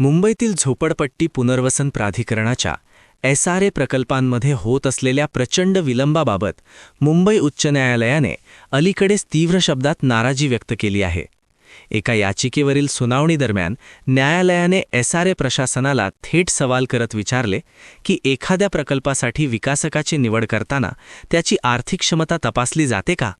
मुंबईतील झोपडपट्टी पुनर्वसन प्राधिकरणाच्या एस आर ए प्रकल्पांमध्ये होत असलेल्या प्रचंड विलंबाबाबत मुंबई उच्च न्यायालयाने अलीकडेच तीव्र शब्दात नाराजी व्यक्त केली आहे. एका याचिकेवरील सुनावणीदरम्यान न्यायालयाने एस आर ए प्रशासनाला थेट सवाल करत विचारले की एखाद्या प्रकल्पासाठी विकासकाची निवड करताना त्याची आर्थिक क्षमता तपासली जाते का?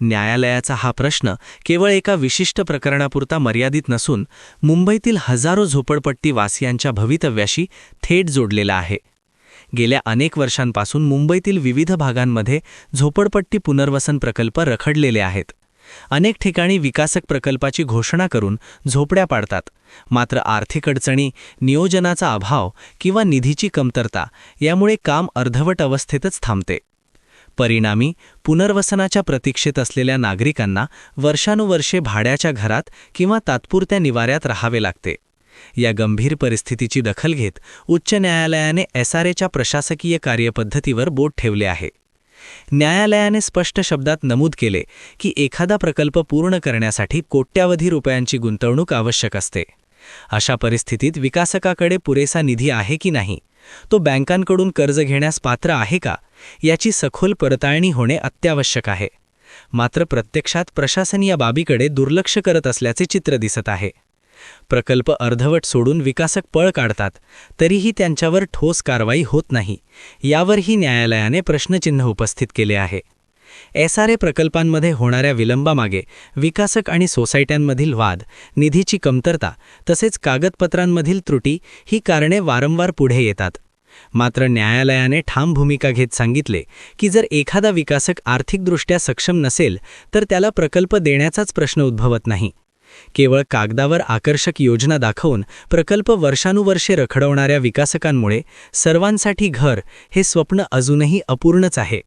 न्यायालयाचा हा प्रश्न केवळ एका विशिष्ट प्रकरणापुरता मर्यादित नसून मुंबईतील हजारो झोपडपट्टी वासियांच्या भवितव्याशी थेट जोडलेला आहे. गेल्या अनेक वर्षांपासून मुंबईतील विविध भागांमध्ये झोपडपट्टी पुनर्वसन प्रकल्प रखडलेले आहेत. अनेक ठिकाणी विकासक प्रकल्पाची घोषणा करून झोपड्या पाडतात. मात्र आर्थिक अडचणी नियोजनाचा अभाव किंवा निधीची कमतरता यामुळे काम अर्धवट अवस्थेतच थांबते. परिणामी पुनर्वसनाच्या प्रतीक्षेत असलेल्या नागरिकांना वर्षानुवर्षे भाड्याच्या घरात किंवा तात्पुरत्या निवाऱ्यात राहावे लागते. या गंभीर परिस्थितीची दखल घेत उच्च न्यायालयाने एस आर प्रशासकीय कार्यपद्धतीवर बोट ठेवले आहे. न्यायालयाने स्पष्ट शब्दात नमूद केले की एखादा प्रकल्प पूर्ण करण्यासाठी कोट्यावधी रुपयांची गुंतवणूक आवश्यक असते. अशा परिस्थितीत विकासकाकडे पुरेसा निधी आहे की नाही? तो बँकांकडून कर्ज घेण्यास पात्र आहे का? याची सखोल पडताळणी होणे अत्यावश्यक आहे. मात्र प्रत्यक्षात प्रशासन या बाबीकडे दुर्लक्ष करत असल्याचे चित्र दिसत आहे. प्रकल्प अर्धवट सोडून विकासक पळ काढतात तरीही त्यांच्यावर ठोस कारवाई होत नाही यावरही न्यायालयाने प्रश्नचिन्ह उपस्थित केले आहे. एस आर ए प्रकल्पांमध्ये होणाऱ्या विलंबामागे विकासक आणि सोसायट्यांमधील वाद निधीची कमतरता तसेच कागदपत्रांमधील त्रुटी ही कारणे वारंवार पुढे येतात. मात्र न्यायालयाने ठाम भूमिका घेत सांगितले की जर एखादा विकासक आर्थिकदृष्ट्या सक्षम नसेल तर त्याला प्रकल्प देण्याचाच प्रश्न उद्भवत नाही. केवळ कागदावर आकर्षक योजना दाखवून प्रकल्प वर्षानुवर्षे रखडवणाऱ्या विकासकांमुळे सर्वांसाठी घर हे स्वप्न अजूनही अपूर्णच आहे.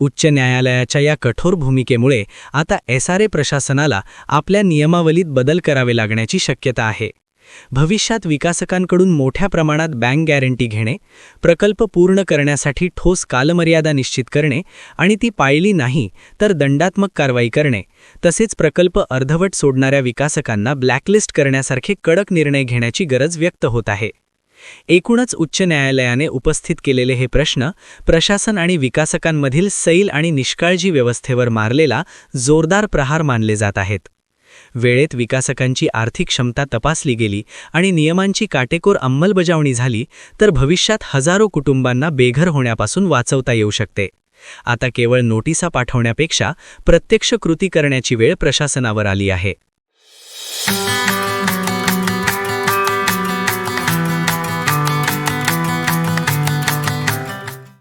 उच्च न्यायालयाच्या या कठोर भूमिकेमुळे आता एस आर ए प्रशासनाला आपल्या नियमावलीत बदल करावे लागण्याची शक्यता आहे. भविष्यात विकासकांकडून मोठ्या प्रमाणात बँक गॅरंटी घेणे प्रकल्प पूर्ण करण्यासाठी ठोस कालमर्यादा निश्चित करणे आणि ती पाळली नाही तर दंडात्मक कारवाई करणे तसेच प्रकल्प अर्धवट सोडणाऱ्या विकासकांना ब्लॅकलिस्ट करण्यासारखे कडक निर्णय घेण्याची गरज व्यक्त होत आहे. एकूणच उच्च न्यायालयाने उपस्थित केलेले हे प्रश्न प्रशासन आणि विकासकांमधील सैल आणि निष्काळजी व्यवस्थेवर मारलेला जोरदार प्रहार मानले जात आहेत. वेळेत विकासकांची आर्थिक क्षमता तपासली गेली आणि नियमांची काटेकोर अंमलबजावणी झाली तर भविष्यात हजारो कुटुंबांना बेघर होण्यापासून वाचवता येऊ शकते. आता केवळ नोटिसा पाठवण्यापेक्षा प्रत्यक्ष कृती करण्याची वेळ प्रशासनावर आली आहे.